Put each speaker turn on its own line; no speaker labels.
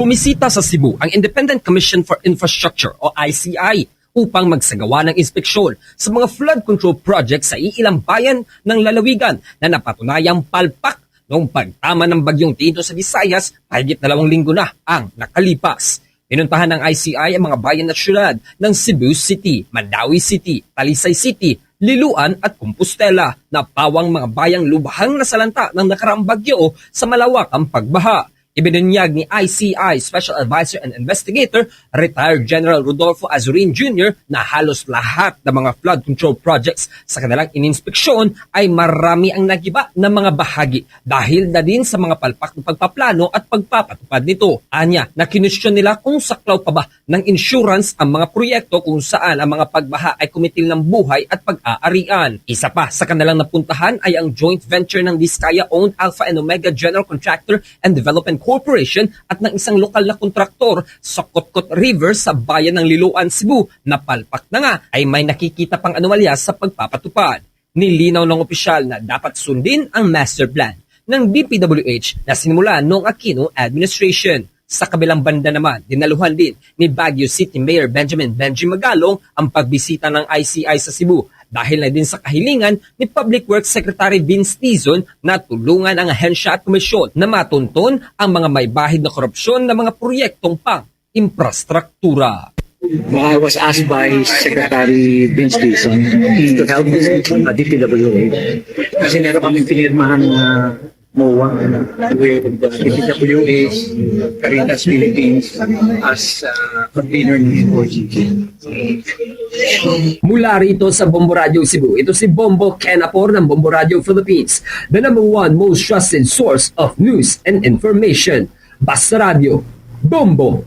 bumisita sa Cebu ang Independent Commission for Infrastructure o ICI upang magsagawa ng inspeksyon sa mga flood control projects sa iilang bayan ng lalawigan na napatunayang palpak noong pagtama ng bagyong Tito sa Visayas mahigit dalawang linggo na ang nakalipas. Pinuntahan ng ICI ang mga bayan at syudad ng Cebu City, Mandawi City, Talisay City, Liluan at Compostela na pawang mga bayang lubhang nasalanta ng nakaraang bagyo sa malawakang pagbaha. Ibinunyag ni ICI Special Advisor and Investigator, retired General Rodolfo Azurin Jr. na halos lahat ng mga flood control projects sa kanilang ininspeksyon ay marami ang nagiba ng mga bahagi dahil na din sa mga palpak ng pagpaplano at pagpapatupad nito. Anya, na kinwestiyon nila kung saklaw pa ba ng insurance ang mga proyekto kung saan ang mga pagbaha ay kumitil ng buhay at pag-aarian. Isa pa sa kanilang napuntahan ay ang joint venture ng Vizcaya-owned Alpha and Omega General Contractor and Development Corporation at ng isang lokal na kontraktor sa Kotkot River sa bayan ng Liloan, Cebu na palpak na nga ay may nakikita pang anomalya sa pagpapatupad. Nilinaw ng opisyal na dapat sundin ang master plan ng DPWH na sinimula noong Aquino administration. Sa kabilang banda naman, dinaluhan din ni Baguio City Mayor Benjamin Benji Magalong ang pagbisita ng ICI sa Cebu dahil na din sa kahilingan ni Public Works Secretary Vince Tizon na tulungan ang ahensya at komisyon na matunton ang mga may bahid na korupsyon ng mga proyektong pang infrastruktura.
I was asked by Secretary Vince Dixon to help uh, DPWH kasi meron kaming pinirmahan na MOA with the DPWH, Caritas Philippines as uh, convener ng OGG.
Mula rito sa Bombo Radio Cebu, ito si Bombo Kenapor ng Bombo Radio Philippines, the number one most trusted source of news and information. Basta Radio, Bombo!